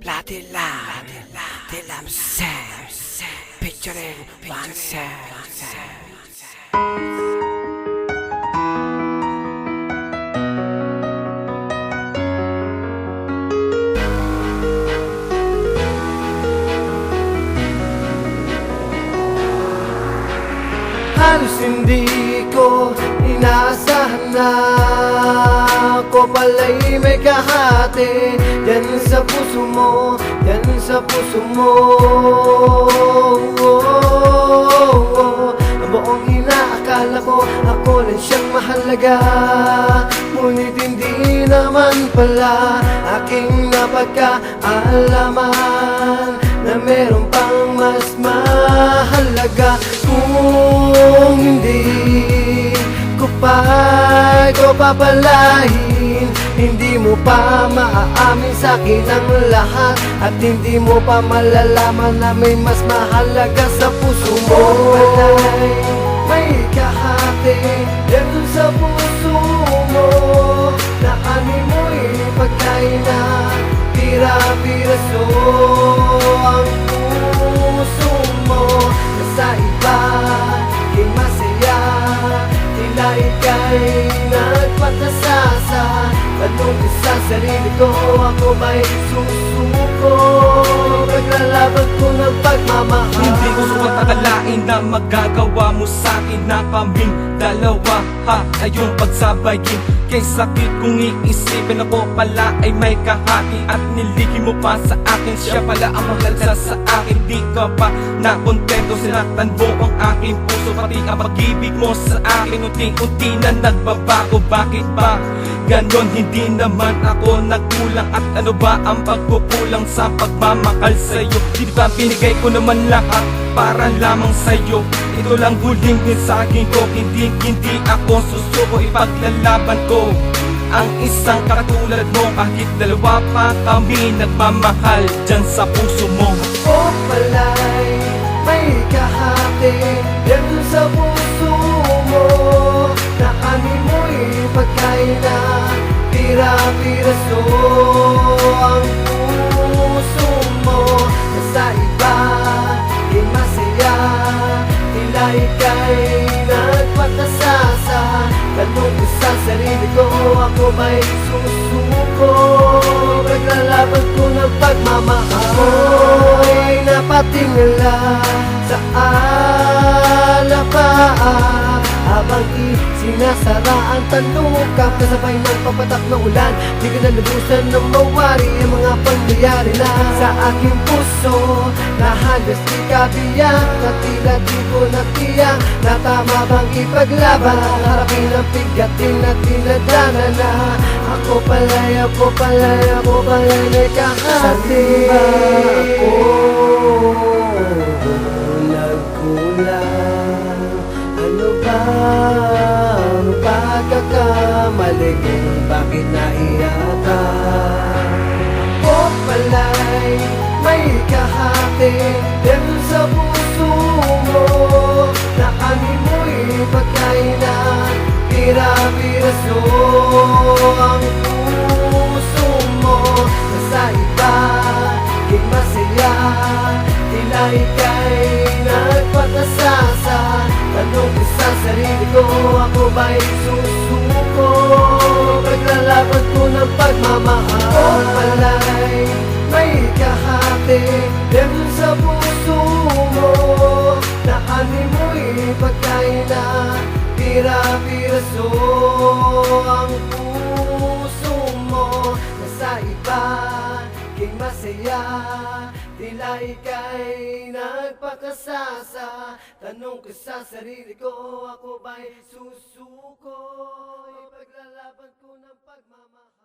Platila, Dilam Sam, featuring One Sam. Halos hindi ko inaasahan na Ako pala'y may kahati. Yan sa puso mo, yan sa puso mo. Ang buong inaakala ko Ako lang siyang mahalaga. Ngunit hindi naman pala Aking napagkaalaman Na meron pang mas mahalaga. Kung hindi ko pa ikaw papalahin mo pa maaamin sa akin ang lahat. At hindi mo pa malalaman na may mas mahalaga sa puso mo. Walay may kahati dun sa puso mo. Na ani mo'y pagkain na Pira-piraso ang puso mo. Nasa iba, di masaya Tila ika'y nagpatasasa Tanong ko sa sarili ko, ako ba'y susuko Naglalaban ko ng pagmamahal Hindi ko sukat na magagawa mo sa akin na kaming dalawa ha? Ayong pagsabayin kay sakit kung iisipin ako pala ay may kahati At niligin mo pa sa akin. Siya pala ang maglalsa sa akin. Di ka pa na kontento sinaktan mo ang aking puso Pati ang pag-ibig mo sa akin. Unti-unti na nagbabago. Bakit ba ganon? Hindi naman ako nagkulang. At ano ba ang pagkukulang sa pagmamahal sa'yo? Di ba binigay ko naman lahat para lamang sa'yo. Ito lang huling mensaheng ko Hindi, hindi ako susuko. Ipaglalaban ko ang isang katulad mo. Kahit dalawa pa kami nagmamahal Dyan sa puso mo. O pala'y may kahati Yan sa puso ko, ako ba'y susuko. Naglalaban ko ng pagmamahal. Ako'y napatingala sa alapaan Habang isinasara ang talukap Kasabay ng papatak na ulan. Di ko na lubusan ng mawari Ang mga pangyayari na sa aking puso. Na halos di kabiyak Na tila di ko natiyak Na tama bang ipaglaban? Harapin ang bigatin na tinadana na. Ako pala'y, ako pala'y, ako pala'y may kahati Sa ako nagkulang. Ano ba pagkakamali kung bakit naiyak ka? O pala'y may kahati Yan sa puso mo Na ani mo'y pagkain na Pira-piraso ang puso mo Nasa iba, di masaya Tila ika'y nagpatasasa Tanong ko sa sarili ko, ako ba'y susuko Paglalaban ko ng pagmamahal O pala'y may kahati dun sa puso mo. Na ani mo'y pagkain na Pira-piraso ang puso mo. Nasa iba, king masaya Tila ika'y nagpakasasa. Tanong ko sa sarili ko, ako ba'y susuko Ipaglalaban ko ng pagmamahal